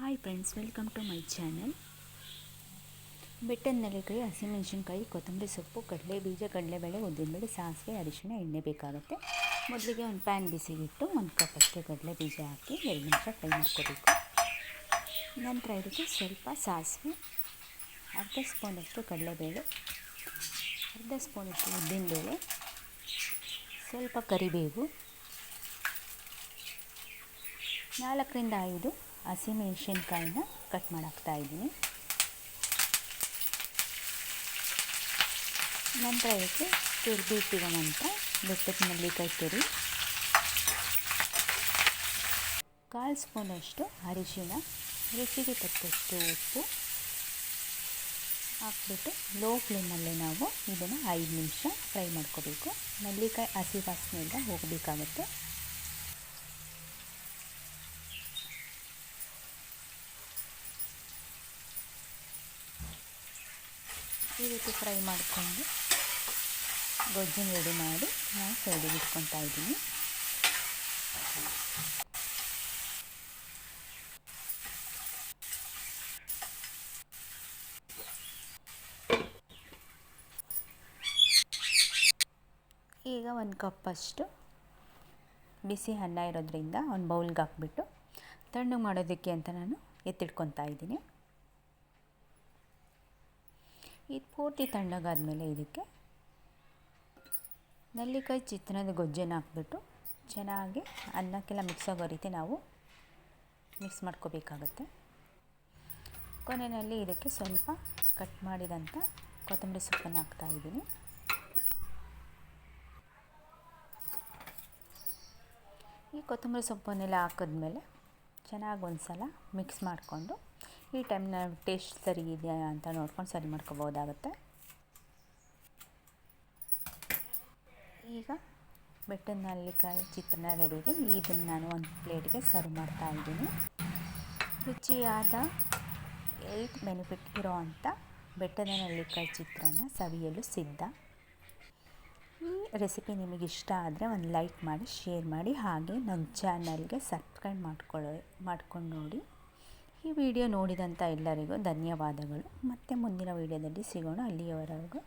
Hi friends welcome to my channel ಬೆಟ್ಟದ ನೆಲೆಕಾಯಿ ಹಸಿಮೆಣಸಿನ್ಕಾಯಿ ಕೊತ್ತಂಬರಿ ಸೊಪ್ಪು ಕಡಲೆ ಬೀಜ ಕಡಲೆಬೇಳೆ, ಉದ್ದಿನಬೇಳೆ, ಸಾಸಿವೆ, ಅರಿಶಿಣ, ಎಣ್ಣೆ ಬೇಕಾಗುತ್ತೆ. ಮೊದಲಿಗೆ ಒಂದು ಪ್ಯಾನ್ ಬಿಸಿಗಿಟ್ಟು ಒಂದು ಕಪ್ಪಷ್ಟು ಕಡಲೆ ಬೀಜ ಹಾಕಿ ಎರಡು ನಿಮಿಷ ಫ್ರೈ ಮಾಡ್ಕೋಬೇಕು. ನಂತರ ಇದಕ್ಕೆ ಸ್ವಲ್ಪ ಸಾಸಿವೆ, ಅರ್ಧ ಸ್ಪೂನಷ್ಟು ಕಡಲೆಬೇಳೆ, ಅರ್ಧ ಸ್ಪೂನಷ್ಟು ಉದ್ದಿನಬೇಳೆ, ಸ್ವಲ್ಪ ಕರಿಬೇವು, ನಾಲ್ಕರಿಂದ ಐದು ಹಸಿಮೆಣಸಿನ್ಕಾಯಿನ ಕಟ್ ಮಾಡಾಕ್ತಾ ಇದ್ದೀನಿ. ನಂತರ ಇದಕ್ಕೆ ತುರಿದಿಟ್ಟಿರೋವಂಥ ಬೆಟ್ಟದ ನೆಲ್ಲಿಕಾಯಿ ತುರಿ. ಕಾಲು ಸ್ಪೂನಷ್ಟು ಅರಿಶಿನ ರುಚಿಗೆ ತಕ್ಕಷ್ಟು ಉಪ್ಪು ಹಾಕ್ಬಿಟ್ಟು ಲೋ ಫ್ಲೇಮಲ್ಲಿ ನಾವು ಇದನ್ನು ಐದು ನಿಮಿಷ ಫ್ರೈ ಮಾಡ್ಕೋಬೇಕು. ಮಲ್ಲಿಕಾಯಿ ಹಸಿ ವಾಸನೆಯಿಂದ ಹೋಗಬೇಕಾಗುತ್ತೆ. ಈ ರೀತಿ ಫ್ರೈ ಮಾಡಿಕೊಂಡು ಗೊಜ್ಜಿನ ರೆಡಿ ಮಾಡಿ ನಾನು ಸೈಡಿಗೆ ಇಟ್ಕೊತಾ ಇದ್ದೀನಿ. ಈಗ ಒಂದು ಕಪ್ಪಷ್ಟು ಬಿಸಿ ಅನ್ನ ಇರೋದ್ರಿಂದ ಒಂದು ಬೌಲ್ಗೆ ಹಾಕ್ಬಿಟ್ಟು ತಣ್ಣಗೆ ಮಾಡೋದಕ್ಕೆ ಅಂತ ನಾನು ಎತ್ತಿಟ್ಕೊತಾ ಇದ್ದೀನಿ. ಇದು ಪೂರ್ತಿ ತಣ್ಣಗಾದ್ಮೇಲೆ ಇದಕ್ಕೆ ನೆಲ್ಲಿಕಾಯಿ ಚಿತ್ರದ ಗೊಜ್ಜನ್ನು ಹಾಕ್ಬಿಟ್ಟು ಚೆನ್ನಾಗಿ ಅನ್ನಕ್ಕೆಲ್ಲ ಮಿಕ್ಸ್ ಆಗೋ ರೀತಿ ನಾವು ಮಿಕ್ಸ್ ಮಾಡ್ಕೋಬೇಕಾಗತ್ತೆ. ಕೊನೆಯಲ್ಲಿ ಇದಕ್ಕೆ ಸ್ವಲ್ಪ ಕಟ್ ಮಾಡಿದಂಥ ಕೊತ್ತಂಬರಿ ಸೊಪ್ಪನ್ನು ಹಾಕ್ತಾಯಿದ್ದೀನಿ ಈ ಕೊತ್ತಂಬರಿ ಸೊಪ್ಪನ್ನೆಲ್ಲ ಹಾಕಿದ್ಮೇಲೆ ಚೆನ್ನಾಗಿ ಒಂದು ಸಲ ಮಿಕ್ಸ್ ಮಾಡಿಕೊಂಡು ಈ ಟೈಮ್ನ ಟೇಸ್ಟ್ ಸರಿ ಇದೆಯಾ ಅಂತ ನೋಡ್ಕೊಂಡು ಸರಿ ಮಾಡ್ಕೋಬೋದಾಗುತ್ತೆ. ಈಗ ಬೆಟ್ಟದ ನಲ್ಲಿಕಾಯಿ ಚಿತ್ರಾನ್ನ ರೆಡಿ ಇದೆ ಇದನ್ನು ನಾನು ಒಂದು ಪ್ಲೇಟ್ಗೆ ಸರ್ವ್ ಮಾಡ್ತಾ ಇದ್ದೀನಿ. ರುಚಿಯಾದ ಹೆಲ್ತ್ ಬೆನಿಫಿಟ್ ಇರೋ ಅಂಥ ಬೆಟ್ಟದ ನಲ್ಲಿಕಾಯಿ ಚಿತ್ರಾನ್ನ ಸವಿಯಲು ಸಿದ್ಧ. ಈ ರೆಸಿಪಿ ನಿಮಗೆ ಇಷ್ಟ ಆದರೆ ಒಂದು ಲೈಕ್ ಮಾಡಿ, ಶೇರ್ ಮಾಡಿ, ಹಾಗೆ ನಮ್ಮ ಚಾನಲ್ಗೆ ಸಬ್ಸ್ಕ್ರೈಬ್ ಮಾಡ್ಕೊಳ್ಳೋ, ಮಾಡ್ಕೊಂಡು ನೋಡಿ. ಈ ವಿಡಿಯೋ ನೋಡಿದಂಥ ಎಲ್ಲರಿಗೂ ಧನ್ಯವಾದಗಳು. ಮತ್ತೆ ಮುಂದಿನ ವಿಡಿಯೋದಲ್ಲಿ ಸಿಗೋಣ. ಅಲ್ಲಿಯವರೆಗೂ